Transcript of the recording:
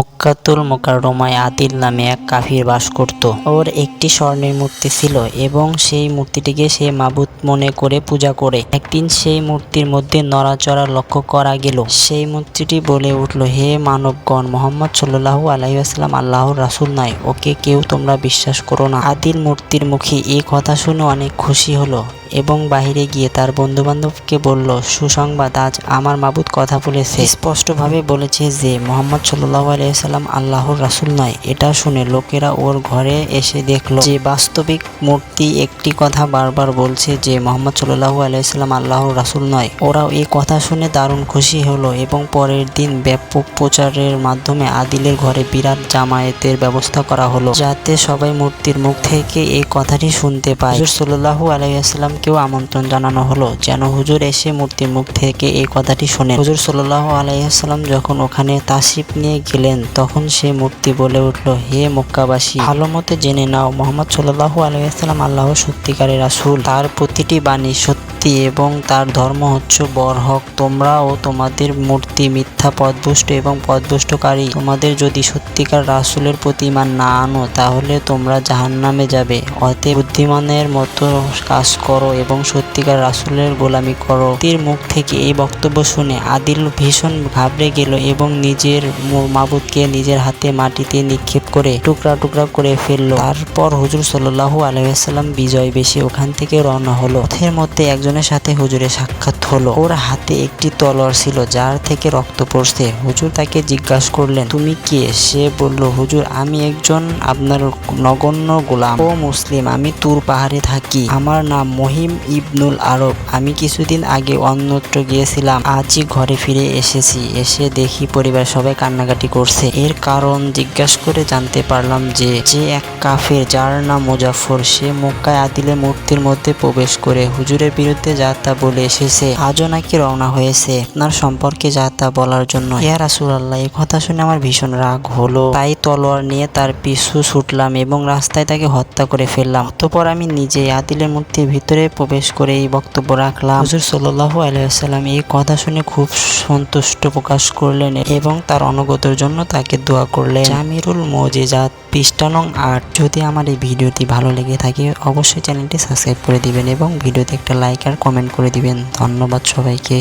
も মুক্কাতুল মোকাররমায় আদিল নামে এক কাফির বাস করত। ওর একটি স্বর্ণের মূর্তি ছিল এবং সেই মূর্তিটিকে সে মাবুত মনে করে পূজা করে। একদিন সেই মূর্তির মধ্যে নড়াচড়া লক্ষ্য করা গেল। সেই মূর্তিটি বলে উঠল, হে মানবগণ, মোহাম্মদ সাল্লাহু আলাইসাল্লাম আল্লাহর রাসুল নাই। ওকে কেউ তোমরা বিশ্বাস করো না। আদিল মূর্তির মুখে এই কথা শুনে অনেক খুশি হলো এবং বাইরে গিয়ে তার বন্ধুবান্ধবকে বলল, সুসংবাদ, আজ আমার মাবুদ কথা বলেছে। স্পষ্টভাবে বলেছে যে, মোহাম্মদ সাল্লাহ আলাইসাল্লাম আল্লাহর রাসুল নয়। এটা শুনে লোকেরা ওর ঘরে এসে দেখল যে বাস্তবিক মূর্তি একটি কথা বারবার বলছে যে মোহাম্মদ সাল্লাহ আলাইসাল্লাম আল্লাহর রাসুল নয়। ওরাও এই কথা শুনে দারুণ খুশি হলো এবং পরের দিন ব্যাপক প্রচারের মাধ্যমে আদিলের ঘরে বিরাট জামায়াতের ব্যবস্থা করা হলো যাতে সবাই মূর্তির মুখ থেকে এই কথাটি শুনতে পায়। হুজুর সাল্লাহু আলাইসাল্লামকেও আমন্ত্রণ জানানো হলো যেন হুজুর এসে মূর্তির মুখ থেকে এই কথাটি শোনেন। হুজুর সাল্লাহু আলাইসাল্লাম যখন ওখানে তাসিফ নিয়ে গেলেন তখন সে মূর্তি বলে উঠল, হে মক্কাবাসী, ভালো মতে জেনে নাও, মোহাম্মদ সাল্লাহ আলাইসাল্লাম আল্লাহ সত্যিকারের রাসুল। তার প্রতিটি বাণী সত্যি। এবং তার ধর্ম হচ্ছে বরহক তোমরা ও তোমাদের মূর্তি মিথ্যা পদভুষ্ট এবং পদভুষ্টকারী তোমাদের যদি সত্যিকার রাসূলের প্রতি ইমান না আনো, তাহলে তোমরা জাহান্নামে যাবে। অতএব বুদ্ধিমানের মতো কাজ করো এবং সত্যিকার রাসুলের গোলামি করো। তীর মুখ থেকে এই বক্তব্য শুনে আদিল ভীষণ ঘাবড়ে গেল এবং নিজের মাবুদকে নিজের হাতে মাটিতে নিক্ষেপ করে টুকরা টুকরা করে ফেলল। তারপর হুজুর সাল্লাল্লাহু আলাইসাল্লাম বিজয় বেশি ওখান থেকে রওনা হলো। পথের মধ্যে একজনের সাথে হুজুরের সাক্ষাৎ হলো। ওর হাতে একটি তলোয়ার ছিল, যার থেকে রক্ত পড়ছে। হুজুর তাকে জিজ্ঞাসা করলেন, তুমি কে? সে বলল, হুজুর, আমি একজন আপনার নগণ্য গোলাম। ও মুসলিম, আমি তুর পাহাড়ে থাকি। আমার নাম মহিম ইবনুল আরব। আমি কিছুদিন আগে অন্যত্র গিয়েছিলাম। আজই ঘরে ফিরে এসেছি। এসে দেখি পরিবার সবাই কান্নাকাটি করছে। এর কারণ জিজ্ঞাসা করে জানতে পারলাম যে যে এক কাফের, যার নাম মুজাফর সে মক্কায় আদিলে মূর্তির মধ্যে প্রবেশ করে। হুজুরের বিরুদ্ধে যা তা বলে এসেছে, আজও নাকি রওনা হয়েছে। আপনার সম্পর্কে যা তা বলার জন্য। ইয়া রাসূলুল্লাহ, এই কথা শুনে আমার ভীষণ রাগ হলো। তাই তলোয়ার নিয়ে তার পিছু ছুটলাম এবং রাস্তায় তাকে হত্যা করে ফেললাম। অতঃপর আমি নিজে আদিলের মূর্তির ভিতরে প্রবেশ করে এই বক্তব্য রাখলাম। হুজুর সাল্লাল্লাহু আলাইহি ওয়াসাল্লাম এই কথা শুনে খুব সন্তুষ্ট প্রকাশ করলেন এবং তার অনুগতের জন্য তাকে দোয়া করলেন। জামিরুল মজিজাত পৃষ্ঠা নং আট। যদি আমার এই ভিডিওটি ভালো লেগে থাকে, অবশ্যই চ্যানেলটি সাবস্ক্রাইব করে দিবেন এবং ভিডিওতে একটা লাইক আর কমেন্ট করে দিবেন। ধন্যবাদ সবাইকে।